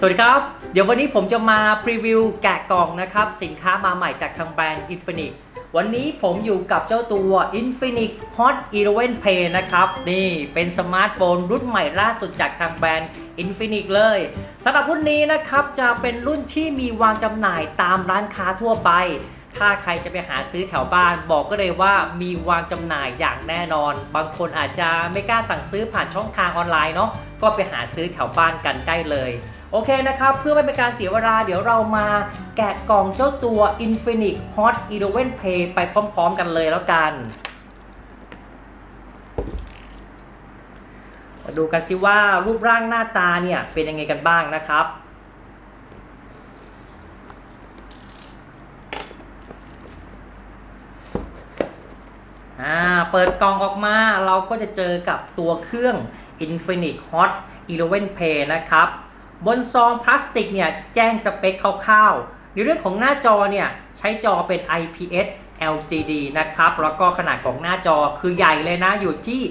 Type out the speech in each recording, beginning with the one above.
สวัสดีครับ เดี๋ยววันนี้ผมจะมาพรีวิวแกะกล่องนะครับ สินค้ามาใหม่จากทางแบรนด์ Infinix วันนี้ผมอยู่กับเจ้าตัว Infinix Hot 11 Play นะครับ นี่เป็นสมาร์ทโฟนรุ่นใหม่ล่าสุดจากทางแบรนด์ Infinix เลยสำหรับรุ่นนี้นะครับ จะเป็นรุ่นที่มีวางจำหน่ายตามร้านค้าทั่วไป ถ้าใครจะไปหาซื้อแถวบ้านบอกก็เลยว่ามีวางจำหน่ายอย่างแน่นอน บางคนอาจจะไม่กล้าสั่งซื้อผ่านช่องทางออนไลน์เนาะก็ไปหาซื้อแถวบ้านกันได้เลย โอเคนะครับ เพื่อไม่เป็นการเสียเวลาเดี๋ยวเรามาแกะกล่องเจ้าตัว Infinix Hot 11 Play ไปพร้อมๆกันเลยแล้วกัน มาดูกันสิว่ารูปร่างหน้าตาเนี่ยเป็นยังไงกันบ้างนะครับอ่าเปิดกล่องออกมาเราก็จะเจอกับตัวเครื่อง Infinix Hot 11 Play นะครับ บนซองพลาสติกเนี่ยแจ้งสเปคคร่าวๆ ในเรื่องของหน้าจอเนี่ยใช้จอเป็น IPS LCD นะครับ แล้วก็ขนาดของหน้าจอคือใหญ่เลยนะ อยู่ที่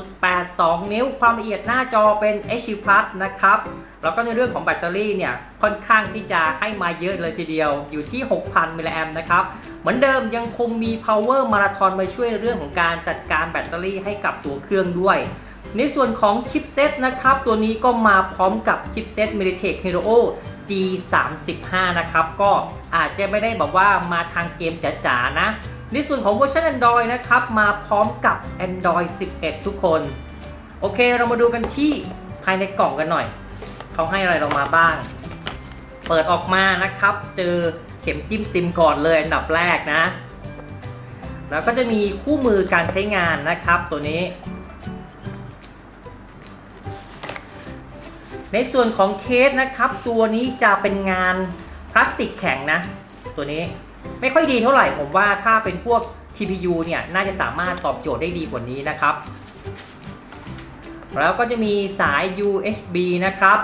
6.82 นิ้ว ความละเอียดหน้าจอเป็น HD Plus นะครับ แล้วก็ในเรื่องของแบตเตอรี่เนี่ย ค่อนข้างที่จะให้มาเยอะเลยทีเดียว อยู่ที่ 6,000 มิลลิแอมนะครับ เหมือนเดิมยังคงมี power marathon มาช่วยในเรื่องของการจัดการแบตเตอรี่ให้กับตัวเครื่องด้วย ในส่วนของชิปเซตนะครับ ตัวนี้ก็มาพร้อมกับชิปเซต MediaTek Helio G35 นะครับ ก็อาจจะไม่ได้แบบว่ามาทางเกมจ๋าๆนะ ในส่วนของเวอร์ชัน Android นะครับ มาพร้อมกับ Android 11 ทุกคน โอเคเรามาดูกันที่ภายในกล่องกันหน่อย เขาให้อะไรเรามาบ้าง เปิดออกมานะครับ เจอเข็มจิ้มซิมก่อนเลยอันดับแรกนะ แล้วก็จะมีคู่มือการใช้งานนะครับตัวนี้ ในส่วนของเคสนะครับ ตัวนี้จะเป็นงานพลาสติกแข็งนะ ตัวนี้ไม่ค่อยดีเท่าไหร่ผมว่าถ้าเป็นพวก TPU เนี่ยน่าจะสามารถตอบโจทย์ได้ดีกว่านี้นะครับ แล้วก็จะมีสาย USB นะครับ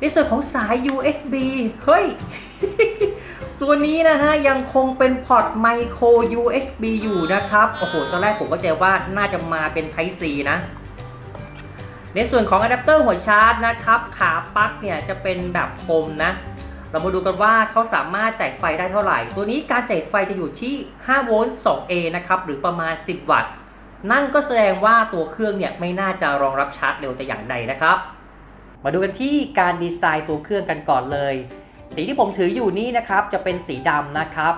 ในส่วนของสาย USB เฮ้ย ตัวนี้นะฮะยังคงเป็นพอร์ตไมโคร USB อยู่นะครับ โอ้โห ตอนแรกผมก็เจอว่าน่าจะมาเป็น Type C นะ ในส่วนของอะแดปเตอร์หัวชาร์จนะครับ ขาปลั๊กเนี่ยจะเป็นแบบคมนะ เรามาดูกันว่าเขาสามารถจ่ายไฟได้เท่าไหร่ ตัวนี้การจ่ายไฟจะอยู่ที่5โวลต์ 2A นะครับ หรือประมาณ 10 วัตต์ นั่นก็แสดงว่าตัวเครื่องเนี่ยไม่น่าจะรองรับชาร์จเร็วแต่อย่างใดนะครับ มาดูกันที่การดีไซน์ตัวเครื่องกันก่อนเลย สีที่ผมถืออยู่นี้นะครับจะเป็นสีดำนะครับ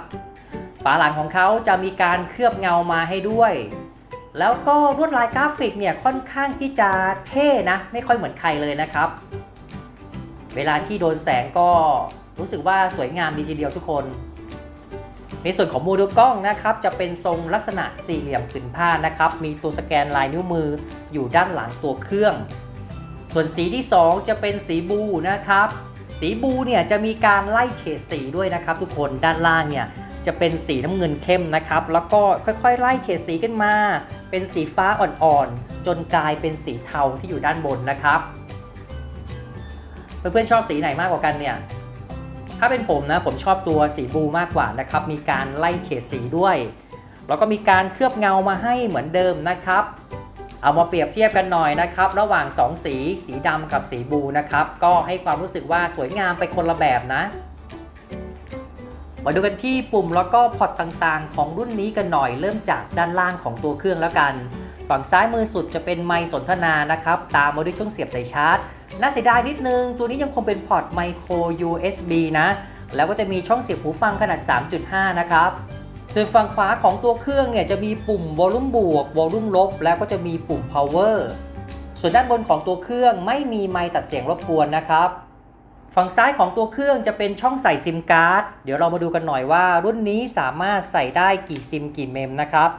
ฝาหลังของเขาจะมีการเคลือบเงามาให้ด้วย แล้วก็ลวดลายกราฟิกเนี่ยค่อนข้างที่จะเท่นะ ไม่ค่อยเหมือนใครเลยนะครับ เวลาที่โดนแสงก็รู้สึกว่าสวยงามดีทีเดียวทุกคน ในส่วนของโมดูลกล้องนะครับ จะเป็นทรงลักษณะสี่เหลี่ยมผืนผ้านะครับ มีตัวสแกนลายนิ้วมืออยู่ด้านหลังตัวเครื่อง ส่วนสีที่ 2 จะเป็นสีบูนะครับ สีบูเนี่ยจะมีการไล่เฉดสีด้วยนะครับ ทุกคนด้านล่างเนี่ย จะเป็นสีน้ำเงินเข้มนะครับ แล้วก็ค่อยๆ ไล่เฉดสีขึ้นมา เป็นสีฟ้าอ่อนๆ จนกลายเป็นสีเทาที่อยู่ด้านบนนะครับ เพื่อนๆชอบสีไหนมากกว่ากันเนี่ย ถ้าเป็นผมนะผมชอบตัวสีบูมากกว่านะครับ มีการไล่เฉดสีด้วย แล้วก็มีการเคลือบเงามาให้เหมือนเดิมนะครับ เอามาเปรียบเทียบกันหน่อยนะครับ ระหว่าง 2 สี สีดำกับสีบูนะครับ ก็ให้ความรู้สึกว่าสวยงามไปคนละแบบนะ มาดูกันที่ปุ่มแล้วก็พอร์ตต่างๆ ของรุ่นนี้กันหน่อยเริ่มจากด้านล่างของตัวเครื่องแล้วกัน ฝั่งซ้ายมือสุดจะเป็นไมค์สนทนานะครับ ตามมาด้วยช่องเสียบสายชาร์จ น่าเสียดายนิดนึง ตัวนี้ยังคงเป็นพอร์ตไมโคร USB นะ แล้วก็จะมีช่องเสียบหูฟังขนาด 3.5 นะครับส่วนฝั่งขวาของตัวเครื่องเนี่ยจะมีปุ่มวอลลุ่มบวกวอลลุ่มลบ แล้วก็จะมีปุ่ม power ส่วนด้านบนของตัวเครื่องไม่มีไมค์ตัดเสียงรบกวนนะครับ ฝั่งซ้ายของตัวเครื่องจะเป็นช่องใส่ซิมการ์ด เดี๋ยวเรามาดูกันหน่อยว่า รุ่นนี้สามารถใส่ได้กี่ซิมกี่เมมนะครับ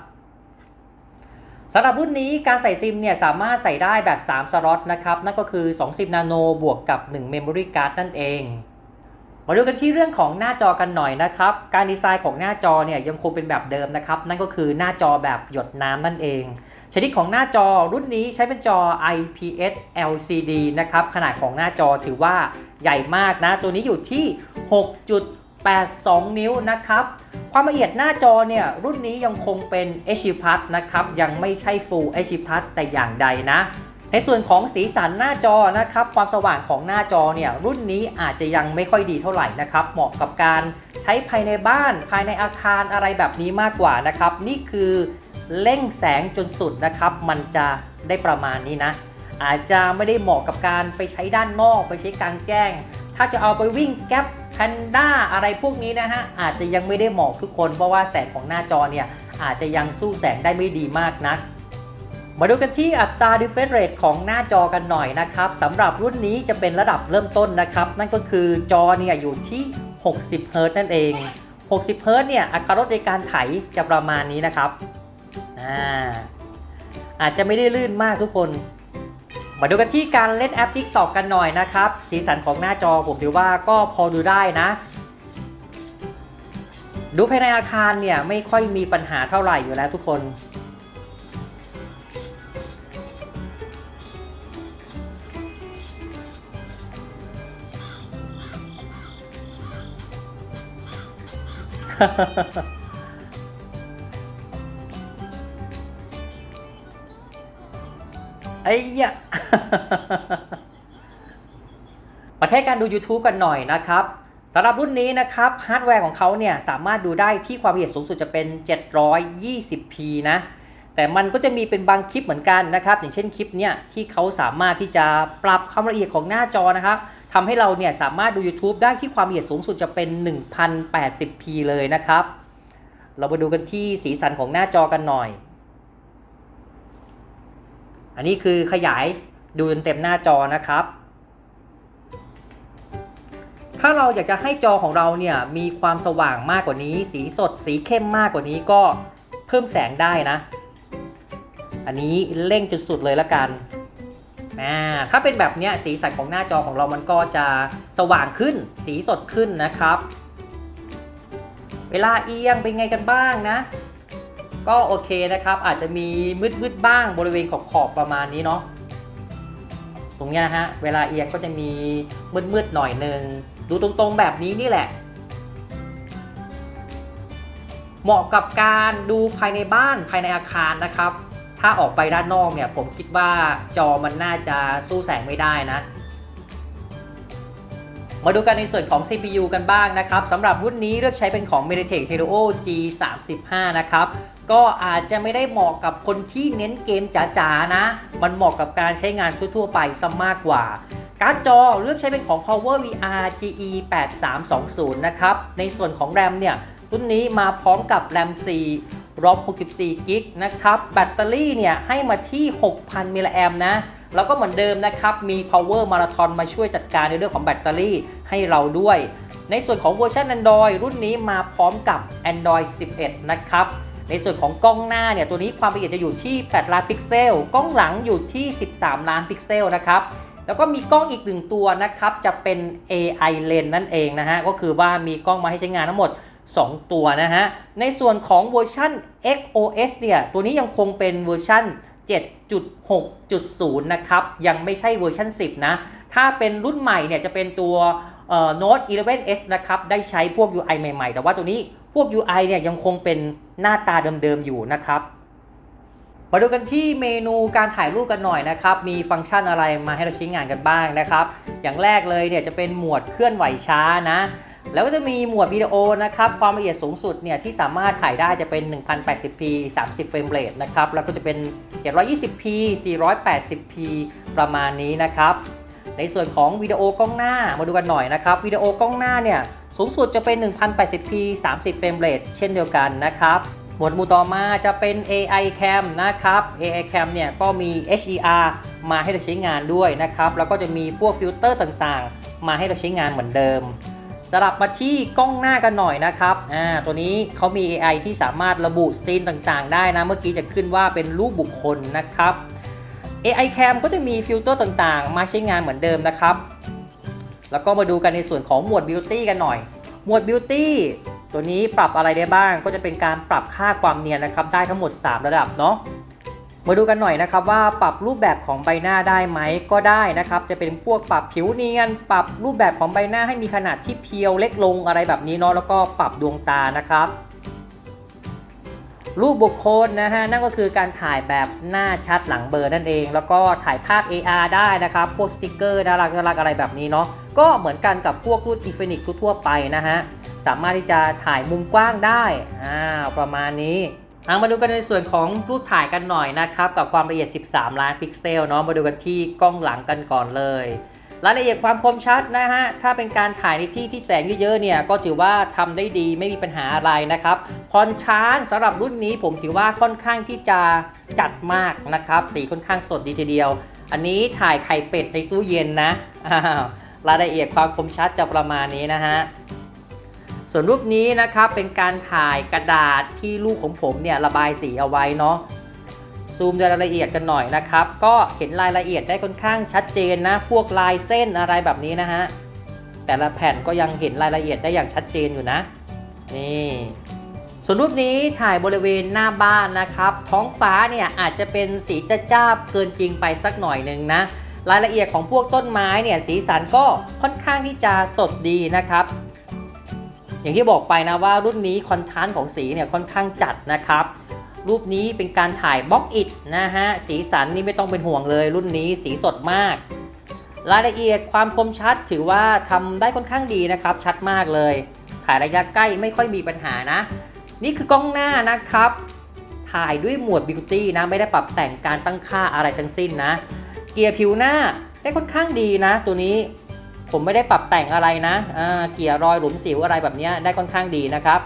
สำหรับรุ่นนี้การใส่ซิมเนี่ยสามารถใส่ได้แบบ 3 สล็อตนะครับนั่นก็คือ2ซิมนาโนบวกกับ 1 Memory Card นั่นเอง มาดูกันที่เรื่องของหน้าจอกันหน่อยนะครับ การดีไซน์ของหน้าจอเนี่ยยังคงเป็นแบบเดิมนะครับ นั่นก็คือหน้าจอแบบหยดน้ำนั่นเอง ชนิดของหน้าจอรุ่นนี้ใช้เป็นจอ IPS LCD นะครับ ขนาดของหน้าจอถือว่าใหญ่มากนะ ตัวนี้อยู่ที่ 6.82 นิ้วนะครับ ความละเอียดหน้าจอเนี่ย รุ่นนี้ยังคงเป็น HD Plus นะครับ ยังไม่ใช่ Full HD Plus แต่อย่างใดนะในในส่วนของสีสันหน้าจอนะครับความสว่างของหน้าจอเนี่ยรุ่นนี้อาจจะยังไม่ค่อยดีเท่าไหร่นะครับเหมาะกับการใช้ภายในบ้านภายในอาคารอะไรแบบนี้มากกว่านะครับนี่คือ เร่งแสงจนสุดนะครับ มันจะได้ประมาณนี้นะ อาจจะไม่ได้เหมาะกับการไปใช้ด้านนอกไปใช้กลางแจ้ง ถ้าจะเอาไปวิ่งแก๊ปแพนด้าอะไรพวกนี้นะฮะ อาจจะยังไม่ได้เหมาะทุกคน เพราะว่าแสงของหน้าจอเนี่ย อาจจะยังสู้แสงได้ไม่ดีมากนัก มาดูกันที่อัตรา refresh rate ของหน้าจอกันหน่อยนะครับสำหรับรุ่นนี้จะเป็นระดับเริ่มต้นนะครับ นั่นก็คือจอเนี่ยอยู่ที่ 60 Hz นั่นเอง 60 Hz เนี่ยอัตราลดในการไถจะประมาณนี้นะครับ อาอาจจะไม่ได้ลื่นมากทุกคน มาดูกันที่การเล่นแอป TikTok กันหน่อยนะครับ สีสันของหน้าจอผมถือว่าก็พอดูได้นะ ดูภายในอาคารเนี่ยไม่ค่อยมีปัญหาเท่าไหร่อยู่แล้วทุกคน ไอ้ยะประเภทการดู YouTube กันหน่อยนะครับสำหรับรุ่นนี้นะครับฮาร์ดแวร์ของเขาเนี่ยสามารถดูได้ที่ความละเอียดสูงสุดจะเป็น 720p นะ แต่มันก็จะมีเป็นบางคลิปเหมือนกันนะครับ อย่างเช่นคลิปเนี่ยที่เขาสามารถที่จะปรับความละเอียดของหน้าจอนะครับทำให้เราเนี่ยสามารถดู YouTube ได้ที่ความละเอียดสูงสุดจะเป็น 1080p เลยนะครับ เรามาดูกันที่สีสันของหน้าจอกันหน่อย อันนี้คือขยายดูจนเต็มหน้าจอนะครับ ถ้าเราอยากจะให้จอของเราเนี่ยมีความสว่างมากกว่านี้ สีสดสีเข้มมากกว่านี้ก็เพิ่มแสงได้นะ อันนี้เร่งจนสุดเลยละกันอ่ถ้าเป็นแบบเนี้ยสีสันของหน้าจอของเรามันก็จะสว่างขึ้น สีสดขึ้นนะครับ เวลาเอียงเป็นไงกันบ้างนะ ก็โอเคนะครับ อาจจะมีมืดๆบ้างบริเวณขอบๆประมาณนี้เนาะตรงนี้นะฮะเวลาเอียงก็จะมีมืดๆหน่อยหนึ่งดูตรงๆแบบนี้นี่แหละ เหมาะกับการดูภายในบ้านภายในอาคารนะครับ ถ้าออกไปด้านนอกเนี่ยผมคิดว่าจอมันน่าจะสู้แสงไม่ได้นะ มาดูกันในส่วนของ CPU กันบ้างนะครับสำหรับรุ่นนี้เลือกใช้เป็นของ MediaTek Helio G35 นะครับก็อาจจะไม่ได้เหมาะกับคนที่เน้นเกมจ๋าๆนะ มันเหมาะกับการใช้งานทั่วๆไปซะมากกว่า การ์ดจอเลือกใช้เป็นของ Power VR GE 8320นะครับในส่วนของ RAM เนี่ยรุ่นนี้มาพร้อมกับ RAM 4 ROM 64 g b นะครับแบตเตอรี่เนี่ยให้มาที่ 6,000มิลลิแอมนะ แล้วก็เหมือนเดิมนะครับ มี power marathon มาช่วยจัดการในเรื่องของแบตเตอรี่ให้เราด้วย ในส่วนของเวอร์ชัน Android รุ่นนี้มาพร้อมกับ Android 11 นะครับ ในส่วนของกล้องหน้าเนี่ย ตัวนี้ความละเอียดจะอยู่ที่ 8 ล้านพิกเซล กล้องหลังอยู่ที่ 13 ล้านพิกเซลนะครับแล้วก็มีกล้องอีกหนึ่งตัวนะครับ จะเป็น AI lens นั่นเองนะฮะ ก็คือว่ามีกล้องมาให้ใช้งานทั้งหมด 2 ตัวนะฮะ ในส่วนของเวอร์ชัน XOS เนี่ย ตัวนี้ยังคงเป็นเวอร์ชัน 7.6.0 นะครับ ยังไม่ใช่เวอร์ชัน10 นะ ถ้าเป็นรุ่นใหม่เนี่ยจะเป็นตัวเอ่อ Note 11s นะครับ ได้ใช้พวก UI ใหม่ๆ แต่ว่าตัวนี้พวก UI เนี่ยยังคงเป็นหน้าตาเดิมๆ อยู่นะครับ มาดูกันที่เมนูการถ่ายรูปกันหน่อยนะครับ มีฟังก์ชันอะไรมาให้เราใช้งานกันบ้างนะครับ อย่างแรกเลยเนี่ยจะเป็นหมวดเคลื่อนไหวช้านะ แล้วก็จะมีหมวดวิดีโอนะครับ ความละเอียดสูงสุดเนี่ยที่สามารถถ่ายได้จะเป็น 1080p 30 เฟรมเรทนะครับ แล้วก็จะเป็น 720p 480p ประมาณนี้นะครับ ในส่วนของวิดีโอกล้องหน้ามาดูกันหน่อยนะครับ วิดีโอกล้องหน้าเนี่ยสูงสุดจะเป็น 1080p 30 เฟรมเรทเช่นเดียวกันนะครับ หมวดหมู่ต่อมาจะเป็น AI Cam นะครับ AI Cam เนี่ยก็มี HDR มาให้เราใช้งานด้วยนะครับ แล้วก็จะมีพวกฟิลเตอร์ต่างๆ มาให้เราใช้งานเหมือนเดิม สลับมาที่กล้องหน้ากันหน่อยนะครับอ่าตัวนี้เขามี AI ที่สามารถระบุซีนต่างๆ ได้นะ เมื่อกี้จะขึ้นว่าเป็นรูปบุคคลนะครับ AI Cam ก็จะมีฟิลเตอร์ต่างๆ มาใช้งานเหมือนเดิมนะครับ แล้วก็มาดูกันในส่วนของหมวด Beauty กันหน่อย หมวด Beauty ตัวนี้ปรับอะไรได้บ้าง ก็จะเป็นการปรับค่าความเนียนนะครับ ได้ทั้งหมด 3 ระดับเนาะ มาดูกันหน่อยนะครับว่าปรับรูปแบบของใบหน้าได้ไหมก็ได้นะครับ จะเป็นพวกปรับผิวเนียน ปรับรูปแบบของใบหน้าให้มีขนาดที่เพียวเล็กลงอะไรแบบนี้เนาะแล้วก็ปรับดวงตานะครับรูปบุคคลนะฮะนั่นก็คือการถ่ายแบบหน้าชัดหลังเบอร์นั่นเอง แล้วก็ถ่ายภาพ AR ได้นะครับพวกสติกเกอร์น่ารักน่ารักอะไรแบบนี้เนาะก็เหมือนกันกับพวกรุ่น Infinix ทั่วไปนะฮะสามารถที่จะถ่ายมุมกว้างได้อ่าประมาณนี้ มาดูกันในส่วนของรูปถ่ายกันหน่อยนะครับ กับความละเอียด 13 ล้านพิกเซลเนาะมาดูกันที่กล้องหลังกันก่อนเลยรายละเอียดความคมชัดนะฮะ ถ้าเป็นการถ่ายในที่ที่แสงเยอะๆเนี่ย ก็ถือว่าทำได้ดีไม่มีปัญหาอะไรนะครับคอนทราสต์สำหรับรุ่นนี้ผมถือว่าค่อนข้างที่จะจัดมากนะครับ สีค่อนข้างสดดีทีเดียว อันนี้ถ่ายไข่เป็ดในตู้เย็นนะ รายละเอียดความคมชัดจะประมาณนี้นะฮะ ส่วนรูปนี้นะครับเป็นการถ่ายกระดาษที่ลูกของผมเนี่ยระบายสีเอาไว้เนาะซูมรายละเอียดกันหน่อยนะครับ ก็เห็นรายละเอียดได้ค่อนข้างชัดเจนนะ พวกลายเส้นอะไรแบบนี้นะฮะ แต่ละแผ่นก็ยังเห็นรายละเอียดได้อย่างชัดเจนอยู่นะ นี่ ส่วนรูปนี้ถ่ายบริเวณหน้าบ้านนะครับ ท้องฟ้าเนี่ยอาจจะเป็นสีจ้าจ้าๆเกินจริงไปสักหน่อยหนึ่งนะ รายละเอียดของพวกต้นไม้เนี่ยสีสันก็ค่อนข้างที่จะสดดีนะครับ อย่างที่บอกไปนะว่ารุ่นนี้คอนทราสต์ของสีเนี่ยค่อนข้างจัดนะครับ รูปนี้เป็นการถ่ายบล็อกอิดนะฮะ สีสันนี่ไม่ต้องเป็นห่วงเลย รุ่นนี้สีสดมาก รายละเอียดความคมชัดถือว่าทำได้ค่อนข้างดีนะครับ ชัดมากเลย ถ่ายระยะใกล้ไม่ค่อยมีปัญหานะ นี่คือกล้องหน้านะครับ ถ่ายด้วยหมวด Beauty นะ ไม่ได้ปรับแต่งการตั้งค่าอะไรทั้งสิ้นนะ เกียร์ผิวหน้าได้ค่อนข้างดีนะ ตัวนี้ ผมไม่ได้ปรับแต่งอะไรนะเกี่ยรอยหลุมสิวอะไรแบบนี้ได้ค่อนข้างดีนะครับ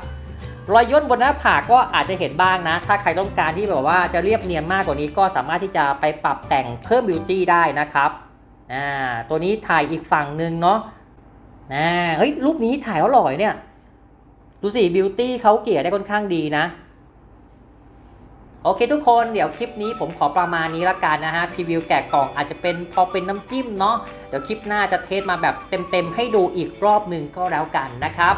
รอยย่นบนหน้าผากก็อาจจะเห็นบ้างนะ ถ้าใครต้องการที่แบบว่าจะเรียบเนียนมากกว่านี้ก็สามารถที่จะไปปรับแต่งเพิ่มบิวตี้ได้นะครับอ่าตัวนี้ถ่ายอีกฝั่งหนึ่งเนาะอ่าเฮ้ยรูปนี้ถ่ายแล้วหล่อยเนี่ย ดูสิบิวตี้เขาเกี่ยได้ค่อนข้างดีนะ โอเคทุกคนเดี๋ยวคลิปนี้ผมขอประมาณนี้ละกันนะฮะพรีวิวแกะกล่องอาจจะเป็นพอเป็นน้ำจิ้มเนาะเดี๋ยวคลิปหน้าจะเทสมาแบบเต็มๆ ให้ดูอีกรอบหนึ่งก็แล้วกันนะครับ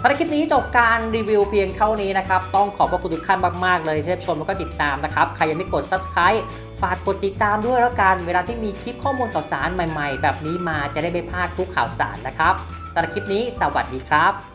สำหรับคลิปนี้จบการรีวิวเพียงเท่านี้นะครับ ต้องขอบพระคุณทุกท่านมากๆเลยที่รับชมแล้วก็ติดตามนะครับ ใครยังไม่กด subscribe ฝากกดติดตามด้วยแล้วกัน เวลาที่มีคลิปข้อมูลข่าวสารใหม่ ๆ แบบนี้มาจะได้ไม่พลาดทุกข่าวสารนะครับสำหรับคลิปนี้สวัสดีครับ